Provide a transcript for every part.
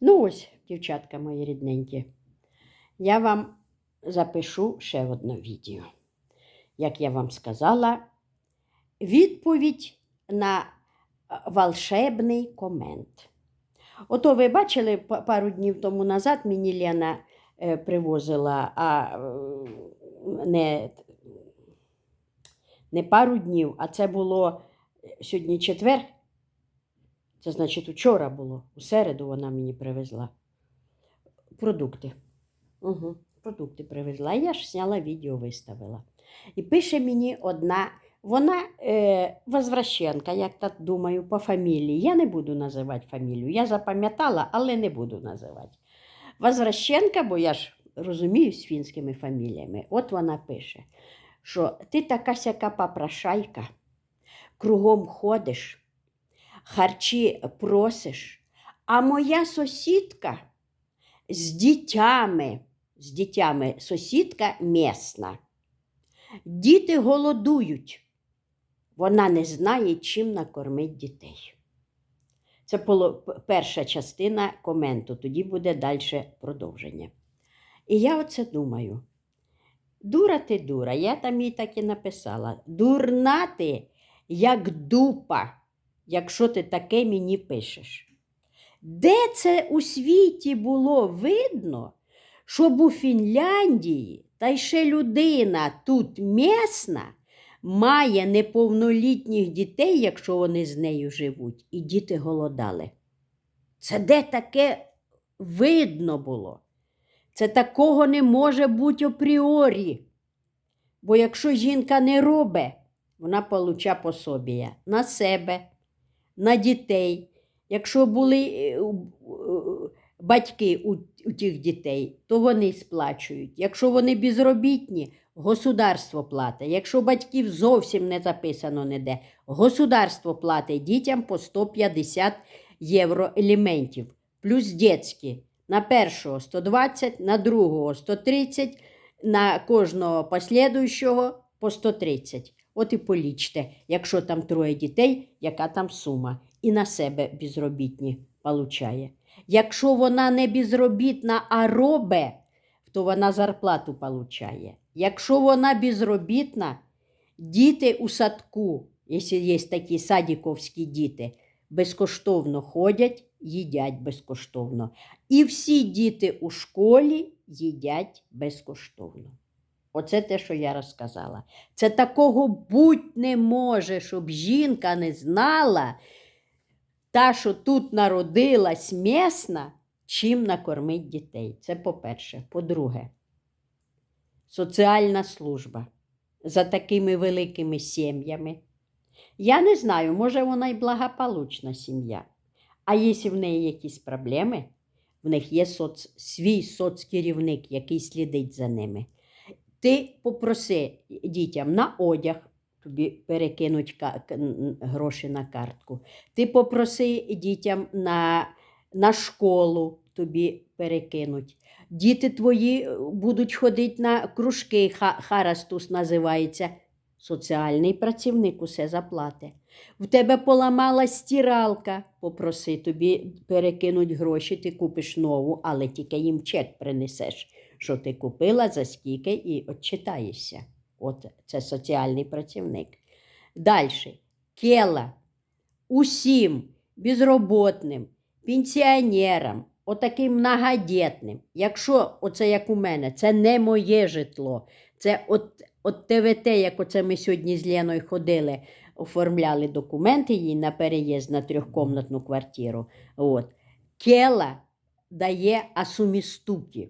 Ну ось, дівчатка мої рідненькі, я вам запишу ще одне відео. Як я вам сказала, відповідь на е, волшебний комент. Ото ви бачили пару днів тому назад мені Лена е, привозила, а не, не пару днів, а це було е, сьогодні четвер. Це значить, вчора було, у середу вона мені привезла продукти. Угу, продукти привезла. Я ж зняла відео, виставила. І пише мені одна, вона е, возвращенка, як так думаю, по фамілії. Я не буду називати фамілію. Я запам'ятала, але не буду називати. Возвращенка, бо я ж розумію з фінськими фаміліями. От вона пише, що ти така сяка попрошайка, кругом ходиш, харчі просиш, а моя сусідка з дітями, з дітями сусідка місна. Діти голодують. Вона не знає, чим накормить дітей. Це перша частина коменту, тоді буде далі продовження. І я оце думаю. Дура ти дура, я там їй так і написала. Дурна ти, як дупа, якщо ти таке мені пишеш. Де це у світі було видно, щоб у Фінляндії та й ще людина тут місна має неповнолітніх дітей, якщо вони з нею живуть, і діти голодали. Це де таке видно було? Це такого не може бути апріорі. Бо якщо жінка не робить, вона получа пособія на себе, на дітей. Якщо були е, у- батьки у, тих дітей, то вони сплачують. Якщо вони безробітні, государство платить. Якщо батьків зовсім не записано ніде, государство платить дітям по 150 євро елементів, плюс дітські. На першого 120, на другого 130, на кожного послідуючого по 130. От і полічте, якщо там троє дітей, яка там сума. І на себе безробітні получає. Якщо вона не безробітна, а робе, то вона зарплату получає. Якщо вона безробітна, діти у садку, якщо є такі садіковські діти, безкоштовно ходять, їдять безкоштовно. І всі діти у школі їдять безкоштовно. Оце те, що я розказала. Це такого будь не може, щоб жінка не знала, та, що тут народилась місна, чим накормить дітей. Це по-перше. По-друге, соціальна служба за такими великими сім'ями. Я не знаю, може вона й благополучна сім'я. А якщо в неї якісь проблеми, в них є соц... свій соцкерівник, який слідить за ними. Ти попроси дітям на одяг, тобі перекинуть гроші на картку. Ти попроси дітям на, на школу, тобі перекинуть. Діти твої е, будуть ходити на кружки, ха- харастус називається. Соціальний працівник усе заплатить. В тебе поламалась стиралка, попроси тобі перекинуть гроші, ти купиш нову, але тільки їм чек принесеш, що ти купила, за скільки і отчитаєшся. От це соціальний працівник. Далі. Кела. Усім безроботним, пенсіонерам, отаким многодітним. Якщо оце як у мене, це не моє житло, це от, от ТВТ, як оце ми сьогодні з Леною ходили, оформляли документи їй на переїзд на трьохкомнатну квартиру. От. Кела дає асумістуки.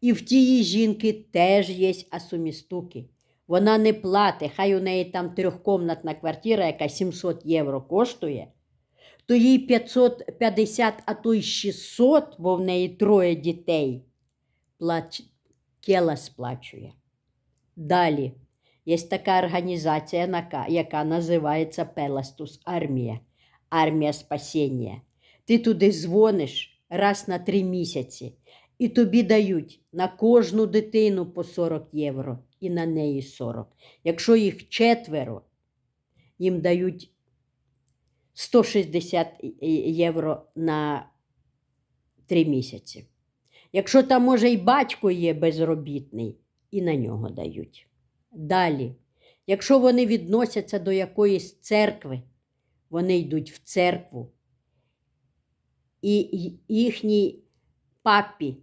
І в тієї жінки теж є асумістуки. Вона не платить, хай у неї там трьохкомнатна квартира, яка 700 євро коштує, то їй 550, а то й 600, бо в неї троє дітей, плач... Кела сплачує. Далі. Є така організація, яка називається Пеластус Армія. Армія спасіння. Ти туди дзвониш раз на три місяці, і тобі дають на кожну дитину по 40 євро і на неї 40. Якщо їх четверо, їм дають 160 євро на три місяці. Якщо там, може, і батько є безробітний, і на нього дають. Далі, якщо вони відносяться до якоїсь церкви, вони йдуть в церкву, і їхній папі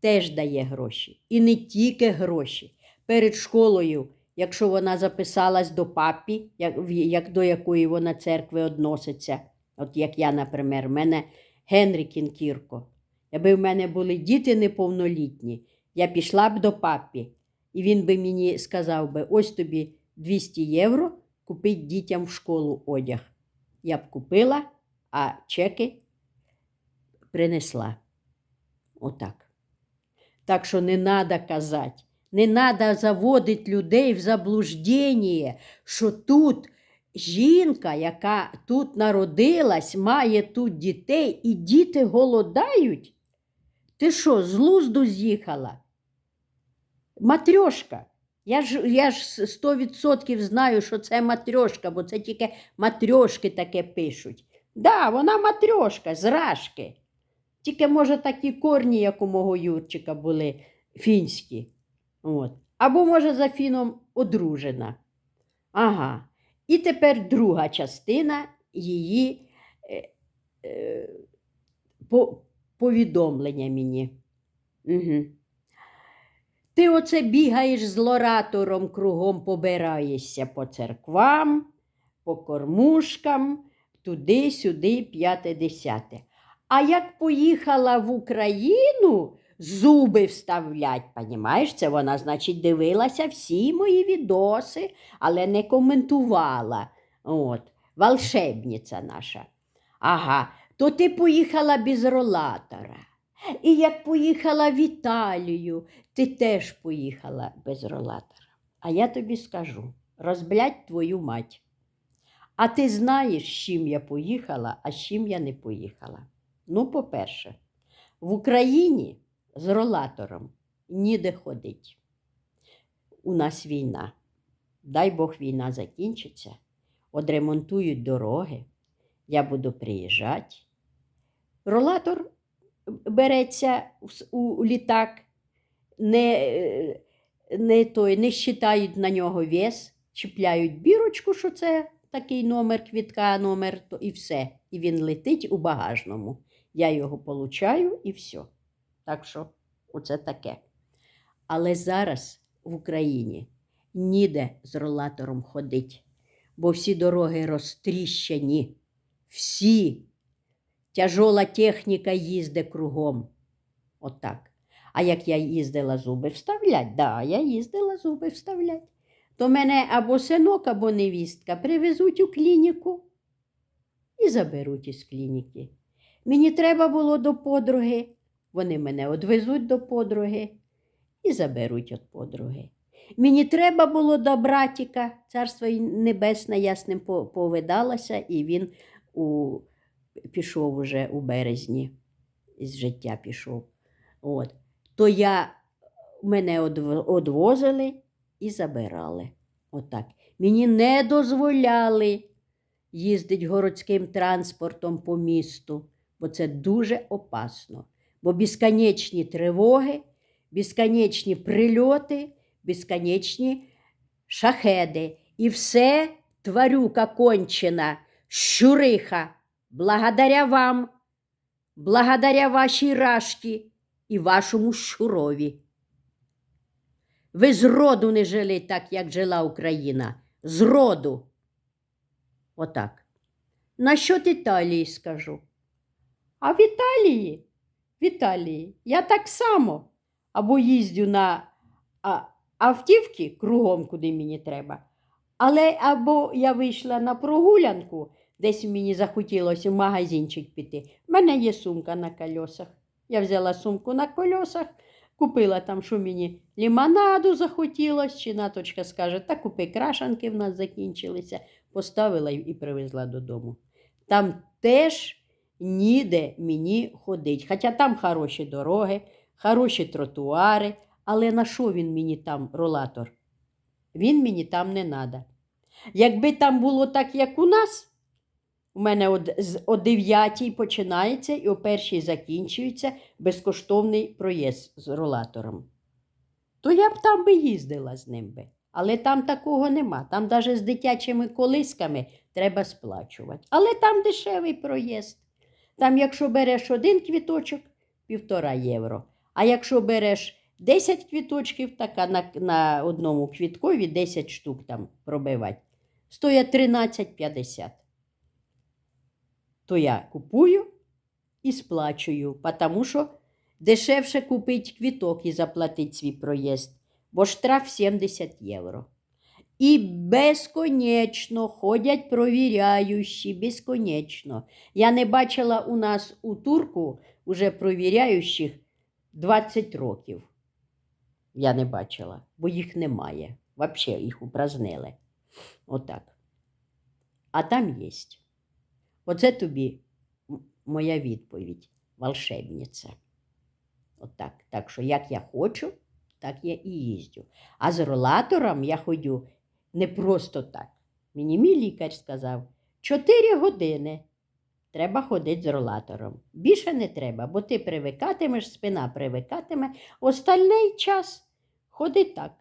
теж дає гроші. І не тільки гроші. Перед школою, якщо вона записалась до папі, як, як до якої вона церкви відноситься, от як я, наприклад, в мене Генрі Кінкірко. Якби в мене були діти неповнолітні, я пішла б до папі, і він би мені сказав би: ось тобі 200 євро, купить дітям в школу одяг. Я б купила, а чеки принесла. Отак. Так що не треба казати, не треба заводити людей в заблуждення, що тут жінка, яка тут народилась, має тут дітей, і діти голодають. Ти що, з лузду з'їхала? Матрьошка. Я ж, я ж 100% знаю, що це матрьошка, бо це тільки матрьошки таке пишуть. Да, вона матрьошка, з рашки. Тільки, може, такі корні, як у мого Юрчика, були фінські. От. Або, може, за фіном одружена. Ага. І тепер друга частина її е, е, по, повідомлення мені. Угу. Ти оце бігаєш з лоратором кругом, побираєшся по церквам, по кормушкам, туди-сюди, п'яте десяте. А як поїхала в Україну, зуби вставлять, понімаєш, це вона, значить, дивилася всі мої відоси, але не коментувала. От, волшебниця наша. Ага, то ти поїхала без ролатора. І як поїхала в Італію, ти теж поїхала без ролатора. А я тобі скажу: розблядь твою мать. А ти знаєш, з чим я поїхала, а з чим я не поїхала. Ну, по-перше, в Україні з ролатором ніде ходить. У нас війна. Дай Бог війна закінчиться, одремонтують дороги, я буду приїжджати. Ролатор береться у літак, не, е, не, той, не щитають на нього вес, чіпляють бірочку, що це такий номер квітка, номер, то і все. І він летить у багажному. Я його получаю і все. Так що оце таке. Але зараз в Україні ніде з ролатором ходить, бо всі дороги розтріщені. Всі. Тяжола техніка їздить кругом. Отак. А як я їздила зуби вставлять, да, я їздила зуби вставлять. То мене або синок, або невістка привезуть у клініку і заберуть із клініки. Мені треба було до подруги, вони мене одвезуть до подруги і заберуть від подруги. Мені треба було до братіка, царство небесне, я з ним повидалася, і він у, пішов уже у березні, із життя пішов. От. То я, мене одв- одвозили і забирали. Отак. Мені не дозволяли їздити городським транспортом по місту, бо це дуже опасно. Бо безконечні тривоги, безконечні прильоти, безконечні шахеди. І все тварюка кончена, щуриха, благодаря вам, благодаря вашій рашті і вашому щурові. Ви зроду не жили так, як жила Україна. Зроду. Отак. Насчет Італії скажу. А в Італії, в Італії я так само або їздю на автівки кругом, куди мені треба. Але або я вийшла на прогулянку, десь мені захотілося в магазинчик піти. У мене є сумка на кольосах. Я взяла сумку на кольосах, купила там, що мені лімонаду захотілося, чи наточка скаже, та купи крашанки в нас закінчилися, поставила і привезла додому. Там теж ніде мені ходить. Хоча там хороші дороги, хороші тротуари, але на що він мені там, ролатор? Він мені там не треба. Якби там було так, як у нас, У мене з, о 9 починається і о першій закінчується безкоштовний проїзд з ролатором. То я б там би їздила з ним би. Але там такого нема. Там навіть з дитячими колисками треба сплачувати. Але там дешевий проїзд. Там, якщо береш один квіточок, півтора євро. А якщо береш 10 квіточків, така на, на одному квіткові 10 штук там пробивати, стоять 13,50. То я купую і сплачую, тому що дешевше купити квіток і заплатити свій проїзд, бо штраф 70 євро. І безконечно ходять провіряючі, безконечно. Я не бачила у нас у турку уже провіряючих 20 років. Я не бачила, бо їх немає. Взагалі їх упразнили. Отак. А там є. Оце тобі моя відповідь, волшебниця. Отак. Так що, як я хочу, так я і їздю. А з ролатором я ходю не просто так. Мені мій лікар сказав, 4 години треба ходити з ролатором. Більше не треба, бо ти привикатимеш, спина привикатиме. Остальний час ходи так,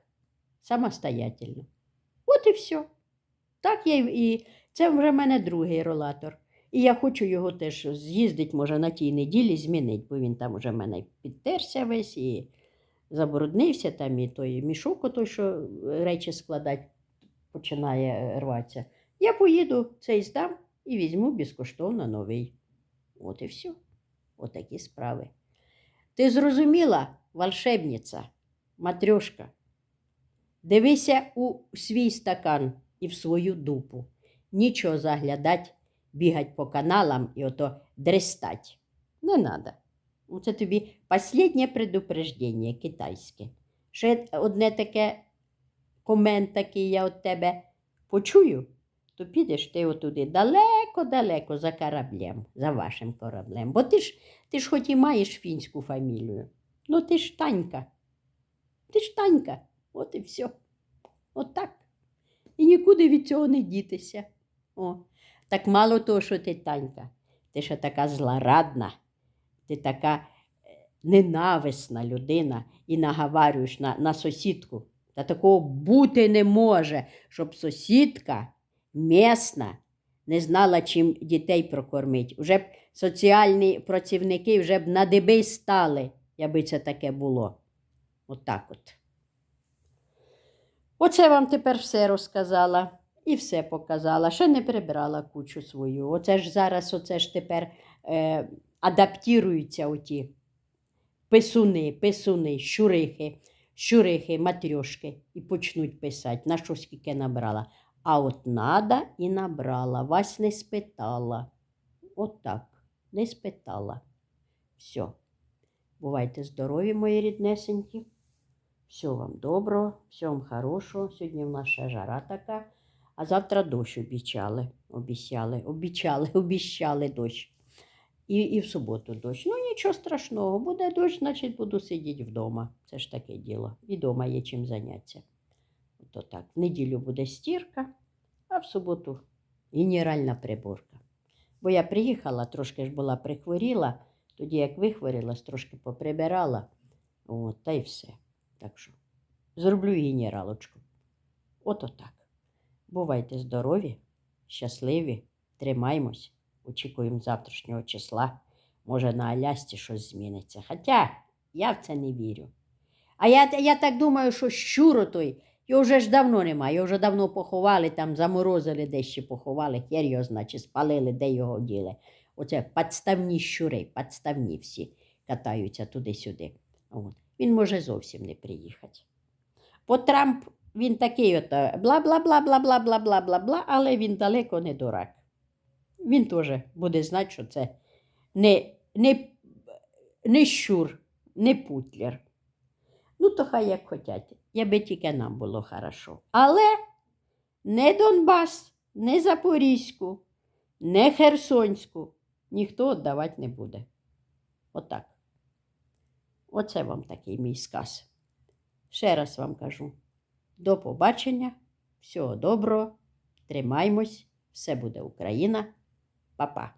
самостоятельно. От і все. Так я і це вже в мене другий ролатор. І я хочу його теж з'їздити, може, на тій неділі змінити, бо він там вже в мене підтерся весь і забруднився там, і той мішок, той, що речі складати починає рватися. Я поїду цей здам і візьму безкоштовно новий. От і все. Отакі справи. Ти зрозуміла, волшебниця, матрьошка? Дивися у свій стакан і в свою дупу. Нічого заглядать, бігать по каналам і ото дрестать. Не треба. Це тобі останнє предупреждення китайське. Ще одне таке комент такий я від тебе почую, то підеш ти отуди далеко-далеко за кораблем, за вашим кораблем. Бо ти ж, ти ж хоч і маєш фінську фамілію, ну ти ж танька. Ти ж танька, от і все. От так. І нікуди від цього не дітися. О, так мало того, що ти танька, ти ще така злорадна, ти така е, ненависна людина і наговарюєш на, на сусідку. Та такого бути не може, щоб сусідка місна не знала, чим дітей прокормить. Уже б соціальні працівники вже б на диби стали, якби це таке було. Отак от. Оце вам тепер все розказала і все показала. Ще не прибрала кучу свою. Оце ж зараз, оце ж тепер е, адаптуються оті писуни, писуни, щурихи, щурихи, матрьошки і почнуть писати, на що скільки набрала. А от надо і набрала, вас не спитала. От не спитала. Все. Бувайте здорові, мої ріднесенькі. Всього вам доброго, всього вам хорошого. Сьогодні в нас ще жара така, а завтра дощ обіцяли, обіцяли, обіцяли, обіцяли дощ. І, і в суботу дощ. Ну нічого страшного, буде дощ, значить буду сидіти вдома. Це ж таке діло. І вдома є чим зайнятися. Ото так. В неділю буде стірка, а в суботу генеральна приборка. Бо я приїхала, трошки ж була прихворіла, тоді як вихворілась, трошки поприбирала. От, та й все. Так що зроблю генералочку. Ото так. Бувайте здорові, щасливі, тримаймось, очікуємо завтрашнього числа. Може, на Алясці щось зміниться. Хоча я в це не вірю. А я, я так думаю, що щуро той, його вже ж давно немає, його вже давно поховали, там заморозили, десь ще поховали, хер його, значить, спалили, де його діли. Оце підставні щури, підставні всі катаються туди-сюди. От. Він може зовсім не приїхати. Бо Трамп, він такий от бла-бла-бла-бла-бла-бла-бла-бла, але він далеко не дурак. Він теж буде знати, що це не, не, не щур, не путляр. Ну, то хай як хотять, якби тільки нам було хорошо. Але не Донбас, не Запорізьку, не Херсонську ніхто віддавати не буде. Отак. Оце вам такий мій сказ. Ще раз вам кажу: до побачення, всього доброго, тримаймось, все буде Україна. Па-па.